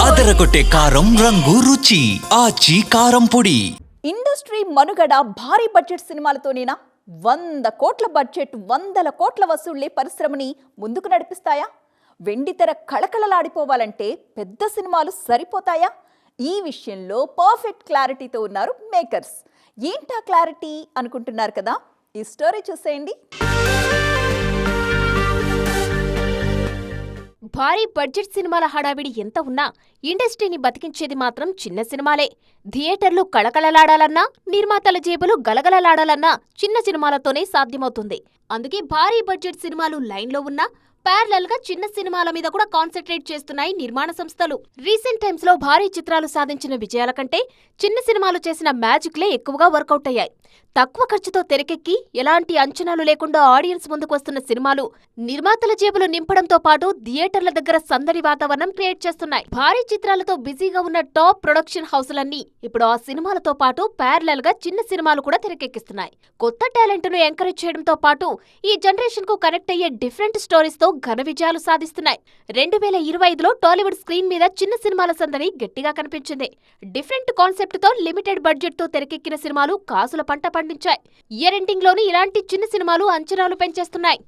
అదరగొట్టే కారం రంగు రుచి ఆచి కారం పొడి. ఇండస్ట్రీ మనుగడ భారీ బడ్జెట్ సినిమాలతోనేనా? వంద కోట్ల బడ్జెట్ వందల కోట్ల వసూళ్ళే పరిశ్రమని ముందుకు నడిపిస్తాయా? వెండితెర కళకళలాడిపోవాలంటే పెద్ద సినిమాలు సరిపోతాయా? ఈ విషయంలో పర్ఫెక్ట్ క్లారిటీతో ఉన్నారు మేకర్స్. ఏంటా క్లారిటీ అనుకుంటున్నారు కదా? ఈ స్టోరీ చూసేయండి. భారీ బడ్జెట్ సినిమాల హడావిడి ఎంత ఉన్నా ఇండస్ట్రీని బతికించేది మాత్రం చిన్న సినిమాలే. థియేటర్లు కళకళలాడాలన్నా నిర్మాతల జేబులు గలగలలాడాలన్నా చిన్న సినిమాలతోనే సాధ్యమవుతుంది. అందుకే భారీ బడ్జెట్ సినిమాలు లైన్లో ఉన్నా ప్యారలల్గా చిన్న సినిమాల మీద కూడా కాన్సన్ట్రేట్ చేస్తున్నాయి నిర్మాణ సంస్థలు. రీసెంట్ టైమ్స్లో భారీ చిత్రాలు సాధించిన విజయాల కంటే చిన్న సినిమాలు చేసిన మ్యాజిక్లే ఎక్కువగా వర్కౌట్ అయ్యాయి. తక్కువ ఖర్చుతో తెరకెక్కి ఎలాంటి అంచనాలు లేకుండా ఆడియన్స్ ముందుకు వస్తున్న సినిమాలు నిర్మాతల జేబులు నింపడంతో పాటు థియేటర్ల దగ్గర సందడి వాతావరణం క్రియేట్ చేస్తున్నాయి. భారీ చిత్రాలతో బిజీగా ఉన్న టాప్ ప్రొడక్షన్ హౌసులన్నీ ఇప్పుడు ఆ సినిమాలతో పాటు ప్యారలల్గా చిన్న సినిమాలు కూడా తెరకెక్కిస్తున్నాయి. కొత్త టాలెంట్ను ఎంకరేజ్ చేయడంతో పాటు ఈ జనరేషన్కు కనెక్ట్ అయ్యే డిఫరెంట్ స్టోరీస్తో ఘన విజయాలు సాధిస్తున్నాయి. రెండు వేల ఇరవై ఐదులో టాలీవుడ్ స్క్రీన్ మీద చిన్న సినిమాల సందడి గట్టిగా కనిపించింది. డిఫరెంట్ కాన్సెప్ట్తో లిమిటెడ్ బడ్జెట్తో తెరకెక్కిన సినిమాలు కాసుల పంట పండించాయి. ఇయర్ ఎండింగ్లోని ఇలాంటి చిన్న సినిమాలు అంచనాలు పెంచేస్తున్నాయి.